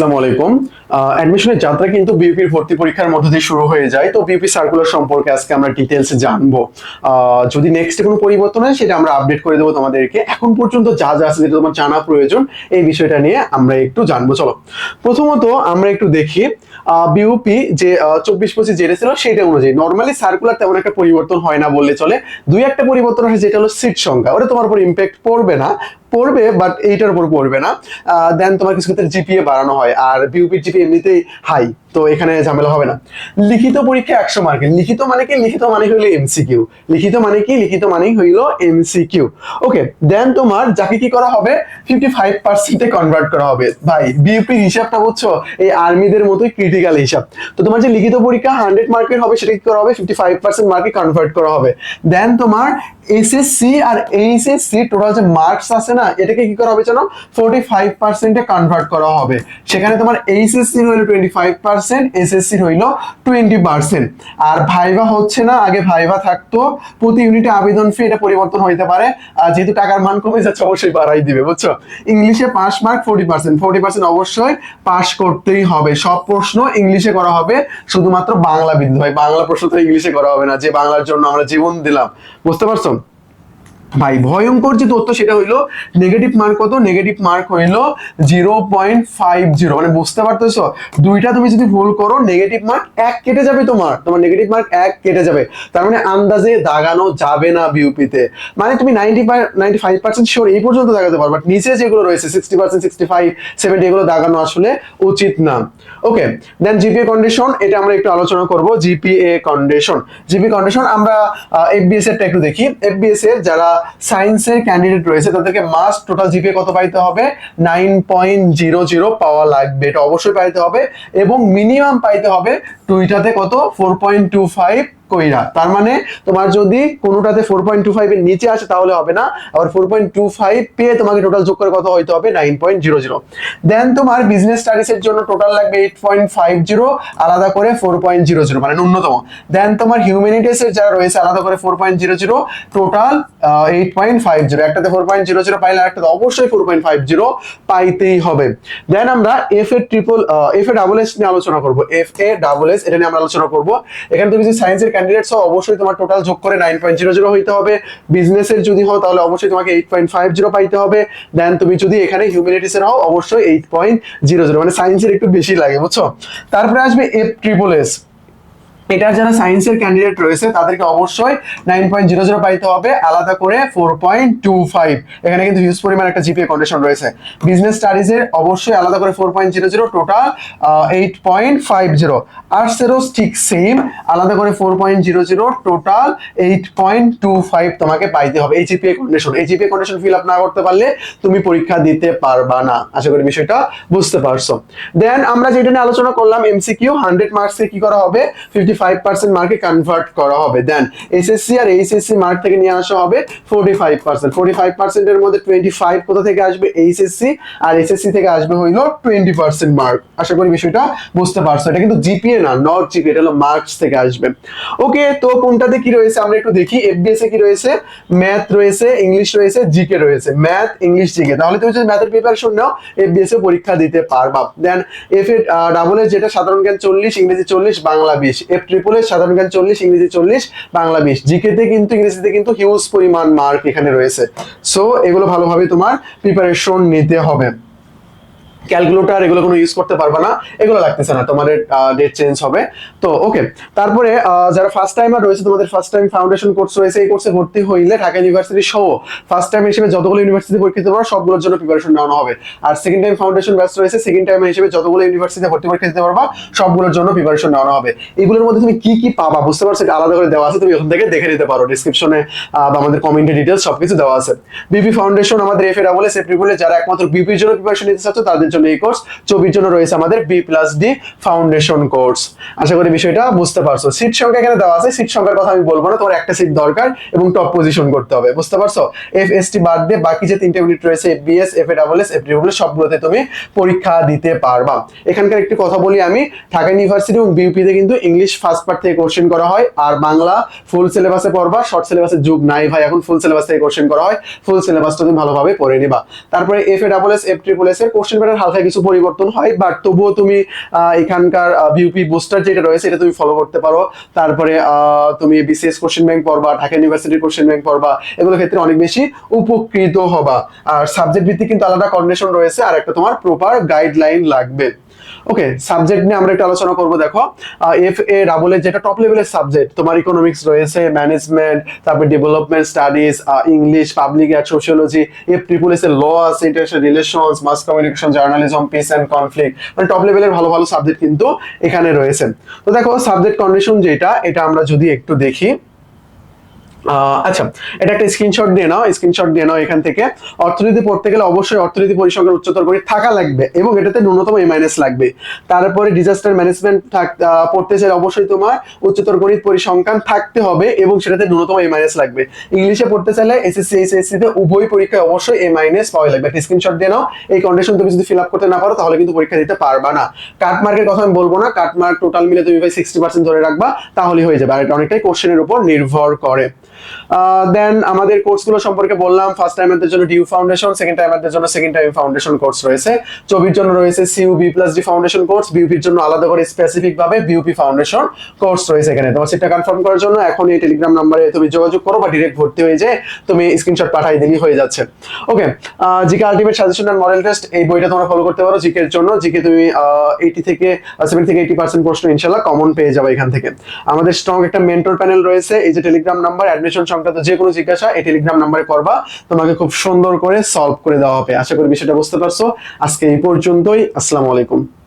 আসসালামু আলাইকুম। অ্যাডমিশনের যাত্রা কিন্তু বিউপির ভর্তি পরীক্ষার মধ্য দিয়ে শুরু হয়ে যায়। তো বিউপি সার্কুলার সম্পর্কে আজকে আমরা যদি নেক্সট কোনো পরিবর্তন হয়, সেটা আমরা আপডেট করে দেবো তোমাদেরকে। এখন পর্যন্ত যা যা আছে যেটা তোমার জানা প্রয়োজন, এই বিষয়টা নিয়ে আমরা একটু জানব। চলো, প্রথমত আমরা একটু দেখি। বিউপি যে চব্বিশ পঁচিশ যেটা ছিল, সেটা অনুযায়ী। নর্মালি সার্কুলার তেমন একটা পরিবর্তন হয় না বললে চলে। দুই একটা পরিবর্তন হয় যেটা হলো সিট সংখ্যা। ওটা তোমার উপর ইম্প্যাক্ট পড়বে না। পড়বে বাট এইটার উপর পড়বে না। দেন তোমার কিছু ক্ষেত্রে জিপিএ বাড়ানো হয়, আর বিউপির জিপি এমনিতেই হাই তো এখানে ঝামেলা হবে না। লিখিত পরীক্ষা একশো মার্কের। লিখিত মানে কি? লিখিত মানে হইল এমসিকিউ লিখিত মানে কি? লিখিত মানেই হইল এমসিকিউ ওকে দেন তোমার যাকে কি করা হবে? ফিফটি ফাইভ পার্সেন্টে কনভার্ট করা হবে। ভাই বিউপির হিসাবটা বুঝছ? এই আর্মিদের মতোই ক্রিটিক্যাল হিসাব। তো তোমার যে লিখিত পরীক্ষা হান্ড্রেড মার্কের হবে, সেটা কি করা হবে? ফিফটি ফাইভ পার্সেন্ট মার্কে কনভার্ট করা হবে। দেন তোমার এসএসসি আর এইচএসসি টোটাল যে মার্কস আছে না, এটাকে কি করা হবে জানো? ফোর্টি ফাইভ পার্সেন্টে কনভার্ট করা হবে। সেখানে তোমার এইচএসসি হইল টোয়েন্টি ফাইভ পার্সেন্ট এসএসসি হইল টোয়েন্টি পার্সেন্ট আর ভাইভা হচ্ছে না, আগে ভাইভা থাকতো। প্রতি ইউনিটে আবেদন ফি এটা পরিবর্তন হইতে পারে। আর যেহেতু টাকার মান কমে যাচ্ছে, অবশ্যই বাড়াই দিবে, বুঝছ? ইংলিশে pass mark forty percent forty percent অবশ্যই পাস করতেই হবে। সব প্রশ্ন ইংলিশে করা হবে, শুধুমাত্র বাংলা বিদ্যুৎ ভাই, বাংলা প্রশ্ন তো ইংলিশে করা হবে না। যে বাংলার জন্য আমরা জীবন দিলাম। বুঝতে পারছ? ভাই, ভয়ঙ্কর যে তথ্য সেটা হইল নেগেটিভ মার্ক কত? নেগেটিভ মার্ক হইল জিরো পয়েন্ট ফাইভ জিরো মানে বুঝতে পারতেছো? দুইটা তুমি যদি ভুল করো নেগেটিভ মার্ক এক কেটে যাবে তোমার। তোমার নেগেটিভ মার্ক এক কেটে যাবে। তার মানে আন্দাজে দাগানো যাবে না বিউপিতে মানে তুমি ninety five ninety five percent sure এই পর্যন্ত দাগাতে পারো বাট নিচে যেগুলো রয়েছে sixty percent sixty five seventy এগুলো দাগানো আসলে উচিত না। ওকে দেন জিপিএ কন্ডিশন এটা আমরা একটু আলোচনা করব। জিপিএ কন্ডিশন জিপি কন্ডিশন আমরা এফবিএস এরটা একটু দেখি। এফবিএস এর যারা সায়েন্সের ক্যান্ডিডেট রয়েছে, তাদেরকে মাস্ট টোটাল জিপিএ কত পাইতে হবে? নাইন পয়েন্ট জিরো জিরো পাওয়া লাগবে এটা অবশ্যই পাইতে হবে এবং মিনিমাম পাইতে হবে টুইটাতে কত? ফোর পয়েন্ট টু ফাইভ কইরা। তার মানে তোমার যদি কোনোটাতে ফোর পয়েন্ট টু ফাইভের নিচে আসে তাহলে হবে না। আবার ফোর পয়েন্ট টু ফাইভ পেয়ে তোমাকে টোটাল যোগ করে কত হইতে হবে? Nine point zero zero then তোমার বিজনেস স্টাডিজের জন্য টোটাল লাগবে এইট পয়েন্ট ফাইভ জিরো আলাদা করে ফোর পয়েন্ট জিরো জিরো মানে ন্যূনতম। দেন তোমার হিউম্যানিটিস এর যারা রয়েছে, আলাদা করে four point zero zero total eight point five zero একটাতে ফোর পয়েন্ট জিরো জিরো পাইলে আরেকটাতে অবশ্যই ফোর পয়েন্ট ফাইভ জিরো পাইতেই হবে। দেন আমরা F A triple F A double S নিয়ে আলোচনা করব। এফ এ ডাবল এস এটা নিয়ে আমরা আলোচনা করব। এখানে তুমি যদি সায়েন্সের ক্যান্ডিডেট হও অবশ্যই তোমার টোটাল যোগ করে নাইন পয়েন্ট জিরো জিরো হইতে হবে। বিজনেসের যদি হও, তাহলে অবশ্যই তোমাকে এইট পয়েন্ট ফাইভ জিরো পাইতে হবে। দেন তুমি যদি এখানে হিউম্যানিটিস এর হও, অবশ্যই এইট পয়েন্ট জিরো জিরো মানে সায়েন্সের একটু বেশি লাগে, বুঝছ? তারপরে আসবে এফ ট্রিপল এস এটার যারা সায়েন্সের ক্যান্ডিডেট রয়েছে, তাদেরকে অবশ্যই নাইন পয়েন্ট জিরো জিরো পাইতে হবে। আলাদা করে ফোর পয়েন্ট টু ফাইভ এখানে কিন্তু হিউজ পরিমাণ একটা জিপিএ কন্ডিশন রয়েছে। বিজনেস স্টাডিজের অবশ্যই আলাদা করে four point zero zero total eight point five zero আর্টসেরও ঠিক সেম আলাদা করে four point zero zero total eight point two five তোমাকে পাইতে হবে। এই জিপিএ কন্ডিশন এই জিপিএ কন্ডিশন ফিল আপ না করতে পারলে তুমি পরীক্ষা দিতে পারবা না। আশা করি বিষয়টা বুঝতে পারছ। দেন আমরা যেটা নিয়ে আলোচনা করলাম এমসিকিউ হান্ড্রেড মার্কসে কি করা হবে? ফিফটি ফাইভ পার্সেন্ট মার্কে কনভার্ট করা হবে। দেন এসএসসি আর এইচএসসি মার্ক থেকে নিয়ে আসা হবে forty five percent forty five পার্সেন্টের মধ্যে টোয়েন্টি ফাইভ কোথা থেকে আসবে? এইচএসসি আর এসএসসি থেকে আসবে হইল টোয়েন্টি পার্সেন্ট মার্ক আশা করি বিষয়টা বুঝতে পারছ। এটা কিন্তু জিপিএ না নট জিপিএ এটা হলো মার্কস থেকে আসবে। ওকে তো কোনটাতে কি রয়েছে? আমরা একটু দেখি। এফবিএস এ কি রয়েছে? ম্যাথ রয়েছে ইংলিশ রয়েছে জিকে রয়েছে। ম্যাথ ইংলিশ জিকে তাহলে তুমি যদি ম্যাথের প্রিপারেশন নাও এফবিএস এ পরীক্ষা দিতে পারবা। দেন এফ এ ডাবল এর যেটা সাধারণ জ্ঞান চল্লিশ, ইংরেজি চল্লিশ, বাংলা বিশ। এফ ট্রিপল এস সাধারণ জ্ঞান চল্লিশ, ইংরেজি চল্লিশ, বাংলা বিশ। জিকেতে কিন্তু, ইংরেজিতে কিন্তু হিউজ পরিমাণ মার্ক এখানে রয়েছে। সো এগুলো ভালোভাবে তোমার প্রিপারেশন নিতে হবে। ক্যালকুলেটর এগুলো কোনো ইউজ করতে পারবে না, এগুলো লাগতেছে না, তোমাদের ডেট চেঞ্জ হবে। তো ওকে তারপরে যারা ফার্স্ট টাইমার রয়েছে, তোমাদের ফার্স্ট টাইম ফাউন্ডেশন কোর্স রয়েছে, এই কোর্সে ভর্তি হইলে ঢাকা ইউনিভার্সিটি সহ ফার্স্ট টাইম হিসেবে যতগুলো ইউনিভার্সিটি পরীক্ষা দিতে পারো সবগুলোর জন্য প্রিপারেশন নেওয়া হবে। আর সেকেন্ড টাইম ফাউন্ডেশন ব্যাচ রয়েছে সেকেন্ড টাইম হিসেবে যতগুলো ইউনিভার্সিটিতে ভর্তি পরীক্ষা দিতে পারবা, সবগুলোর জন্য প্রিপারেশন নেওয়া হবে। এগুলোর মধ্যে তুমি কি কি পাবা, বুঝতে পারছ? এটা আলাদা করে দেওয়া আছে, তুমি ওখান থেকে দেখে নিতে পারো ডিসক্রিপশনে বা আমাদের কমেন্টে ডিটেলস সবকিছু দেওয়া আছে। বিপি ফাউন্ডেশন আমাদের এফ এ ডাবল এস বলে যারা একমাত্র বিপির জন্য প্রিপারেশন নিতে চাচ্ছ, তাদের জন্য এই কোর্স জন্য রয়েছে আমাদের B plus D foundation course আশা করি বিষয়টা বুঝতে পারছ। সিট সংখ্যা এখানে দেওয়া আছে। সিট সংখ্যার কথা আমি বলব না, তোমার একটা সিট দরকার এবং টপ পজিশন করতে হবে। বুঝতে পারছ? এফ এস টি বাদ দিয়ে বাকি যে তিনটে ইউনিট রয়েছে F BS F A double S F সবগুলোতে তুমি পরীক্ষা দিতে পারবা। এখানকার একটি কথা বলি আমি, ঢাকা ইউনিভার্সিটি এবং বিউপিতে কিন্তু ইংলিশ ফার্স্ট পার্ট থেকে কোশ্চেন করা হয়, আর বাংলা ফুল সিলেবাসে পড়বা। শর্ট সিলেবাসে যুগ নাই ভাই, এখন ফুল সিলেবাস থেকে কোশ্চেন করা হয়। ফুল সিলেবাসটা তুমি ভালোভাবে পড়ে নিবা। তারপরে F A double S F triple S এর কোশ্চেন হালকা কিছু পরিবর্তন হয় বাট তবুও তুমি এখানকার বিউপি বুস্টার যেটা রয়েছে এটা তুমি ফলো করতে পারো। তারপরে তুমি বিসিএস কোশ্চেন ব্যাংক পড়বা, ঢাকা ইউনিভার্সিটির কোশ্চেন ব্যাংক পড়বা এগুলোর ক্ষেত্রে অনেক বেশি উপকৃত হবা। আর সাবজেক্ট ভিত্তিক কিন্তু আলাদা কন্ডিশন রয়েছে আর একটা তোমার প্রপার গাইডলাইন লাগবে। ওকে সাবজেক্ট নিয়ে আমরা একটু আলোচনা করব, দেখো। এফ এ ডাবল এর যেটা টপ লেভেলের সাবজেক্ট তোমার ইকোনমিক্স রয়েছে ম্যানেজমেন্ট তারপর development studies English public ad sociology F triple S এর ল আছে international relations mass communication journalism peace and conflict মানে টপ লেভেলের ভালো ভালো সাবজেক্ট কিন্তু এখানে রয়েছে। তো দেখো সাবজেক্ট কন্ডিশন যেটা, এটা আমরা যদি একটু দেখি। আচ্ছা এটা একটা স্ক্রিনশট দিয়ে নাও স্ক্রিনশট দিয়ে নাও এখান থেকে। অর্থনীতি পড়তে গেলে অবশ্যই অর্থনীতি পরিসংখ্যান উচ্চতর গণিত থাকা লাগবে এবং এটাতে ন্যূনতম এ মাইনাস লাগবে। তারপরে ডিজাস্টার ম্যানেজমেন্ট পড়তে চাইলে অবশ্যই তোমার উচ্চতর গণিত পরিসংখ্যান থাকতে হবে এবং সেটাতে ন্যূনতম এ মাইনাস লাগবে। ইংলিশে পড়তে চাইলে এসএসসি এইচএসসি তে উভয় পরীক্ষায় অবশ্যই এ মাইনাস পাওয়া লাগবে। একটা স্ক্রিনশট দিয়ে নাও, এই কন্ডিশন তুমি যদি ফিল আপ করতে না পারো, তাহলে কিন্তু পরীক্ষা দিতে পারবা না। কাট মার্কের কথা আমি বলব না কাট মার্ক টোটাল মিলে তুমি ভাই সিক্সটি পার্সেন্ট ধরে রাখবা, তাহলেই হয়ে যাবে। আর এটা অনেকটাই কোশ্চেনের উপর নির্ভর করে। দেন আমাদের কোর্সগুলো সম্পর্কে বললাম ফার্স্ট টাইমারদের জন্য ডিউ ফাউন্ডেশন সেকেন্ড টাইমারদের জন্য সেকেন্ড টাইম ফাউন্ডেশন কোর্স রয়েছে। জন্য রয়েছে CU B plus D foundation course বিউপির জন্য আলাদা করে স্পেসিফিক ভাবে বিউপি ফাউন্ডেশন কোর্স রয়েছে এখানে। তোমার সেটা কনফার্ম করার জন্য এখন এই টেলিগ্রাম নাম্বারে তুমি যোগাযোগ করো বা ডিরেক্ট ভর্তি হয়ে তুমি স্ক্রিনশট পাঠাই দিলেই হয়ে যাচ্ছে। Okay GK ultimate suggestion and model test এই বইটা তোমরা ফলো করতে পারো জিকে এর জন্য। জিকে তুমি এইটি থেকে সেভেন থেকে এইটি পার্সেন্ট প্রশ্ন ইনশাল্লাহ কমন পেয়ে যাবে এখান থেকে। আমাদের স্ট্রং একটা মেন্টর প্যানেল রয়েছে, এই যে টেলিগ্রাম নাম্বার সংক্রান্ত যে কোনো জিজ্ঞাসা এই টেলিগ্রাম নাম্বারে করবা। তোমাকে খুব সুন্দর করে সলভ করে দেওয়া হবে। আশা করি বিষয়টা বুঝতে পারছ। আজকে এই পর্যন্তই। আসসালামু আলাইকুম।